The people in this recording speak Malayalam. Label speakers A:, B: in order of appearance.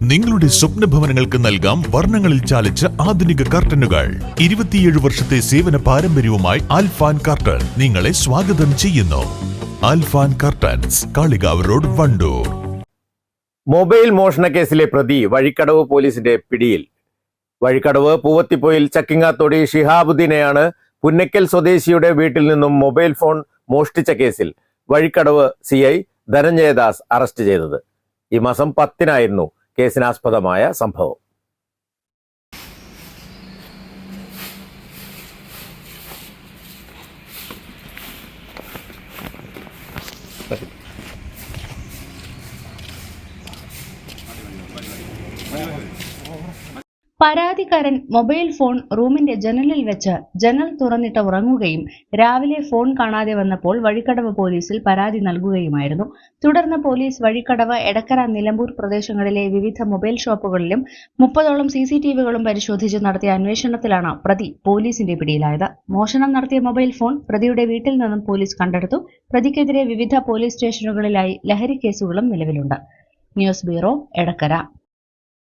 A: നിങ്ങളുടെ സ്വപ്ന ഭവനങ്ങൾക്ക് നൽകാം വർണങ്ങളിൽ ചാലിച്ച ആധുനിക കർട്ടനുകൾ. ഇരുപത്തിയേഴ് വർഷത്തെ സേവന പാരമ്പര്യവുമായി ആൽഫാൻ കർട്ടൻ നിങ്ങളെ സ്വാഗതം ചെയ്യുന്നു. Alfan curtains Kalikavu road Wandoor.
B: Mobile മോഷണ കേസിലെ പ്രതി വഴിക്കടവ് പോലീസിന്റെ പിടിയിൽ. വഴിക്കടവ് പൂവത്തിപ്പോയിൽ ചക്കിങ്ങാത്തോടി ഷിഹാബുദ്ദീനെയാണ് പുന്നക്കൽ സ്വദേശിയുടെ വീട്ടിൽ നിന്നും മൊബൈൽ ഫോൺ മോഷ്ടിച്ച കേസിൽ Vazhikkadavu C I Dhananjayadas arrest ചെയ്തത്. ഈ മാസം പത്തിനായിരുന്നു കേസിനാസ്പദമായ സംഭവം.
C: പരാതിക്കാരൻ മൊബൈൽ ഫോൺ റൂമിന്റെ ജനലിൽ വെച്ച് ജനൽ തുറന്നിട്ട് ഉറങ്ങുകയും രാവിലെ ഫോൺ കാണാതെ വന്നപ്പോൾ വഴിക്കടവ് പോലീസിൽ പരാതി നൽകുകയുമായിരുന്നു. തുടർന്ന് പോലീസ് വഴിക്കടവ് എടക്കര നിലമ്പൂർ പ്രദേശങ്ങളിലെ വിവിധ മൊബൈൽ ഷോപ്പുകളിലും മുപ്പതോളം സി സി പരിശോധിച്ച് നടത്തിയ അന്വേഷണത്തിലാണ് പ്രതി പോലീസിന്റെ പിടിയിലായത്. മോഷണം നടത്തിയ മൊബൈൽ ഫോൺ പ്രതിയുടെ വീട്ടിൽ നിന്നും പോലീസ് കണ്ടെടുത്തു. പ്രതിക്കെതിരെ വിവിധ പോലീസ് സ്റ്റേഷനുകളിലായി ലഹരി കേസുകളും നിലവിലുണ്ട്. News bureau Edakkara.